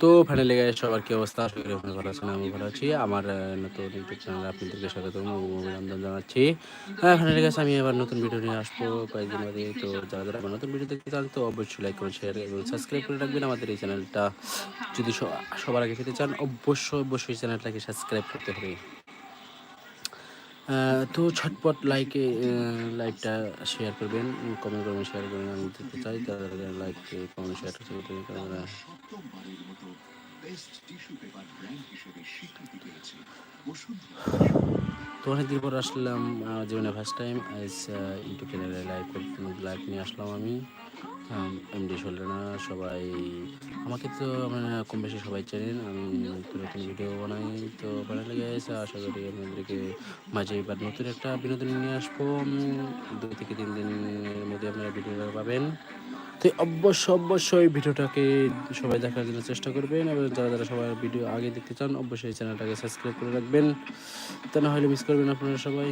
তো ফাইনালি সবার কি অবস্থা? ভালো আছেন আমি ভালো আছি। আমার নতুন ইউটিউব চ্যানেলে আপনাদেরকে স্বাগত অভিনন্দন জানাচ্ছি। হ্যাঁ ফাইনালি গাইস আমি এবার নতুন ভিডিও নিয়ে আসব কয়েকদিন বাদে। তো যারা যারা আমার নতুন ভিডিও দেখতে চান, তো অবশ্যই লাইক করুন শেয়ার এবং সাবস্ক্রাইব করে রাখবেন। আমাদের এই চ্যানেলটা যদি সবার আগে পেতে চান, অবশ্যই অবশ্যই চ্যানেলটাকে সাবস্ক্রাইব করতে হবে। তো ছটপট লাইকে লাইকটা শেয়ার করবেন কমেন্ট করবেন শেয়ার করবেন আমি দেখতে চাই তারা লাইক কমেন্ট শেয়ার করতে তারা তো অনেকদিন পর আসলাম জীবনে ফার্স্ট টাইম আজ ইউটিউব চ্যানেলে লাইভ লাইভ নিয়ে আসলাম আমি। এমডি না সবাই আমাকে তো মানে কম বেশি সবাই চেনেন। আমি নতুন নতুন ভিডিও বানাই। তো ভালো লেগে আশা করি আপনাদেরকে মাঝে এবার নতুন একটা বিনোদন নিয়ে আসব। দু থেকে তিন দিনের মধ্যে আপনারা ভিডিওটা পাবেন। তো অবশ্যই অবশ্যই ভিডিওটাকে সবাই দেখার জন্য চেষ্টা করবেন। এবং যারা যারা সবাই ভিডিও আগে দেখতে চান, অবশ্যই চ্যানেলটাকে সাবস্ক্রাইব করে রাখবেন। তা না হলে মিস করবেন আপনারা সবাই।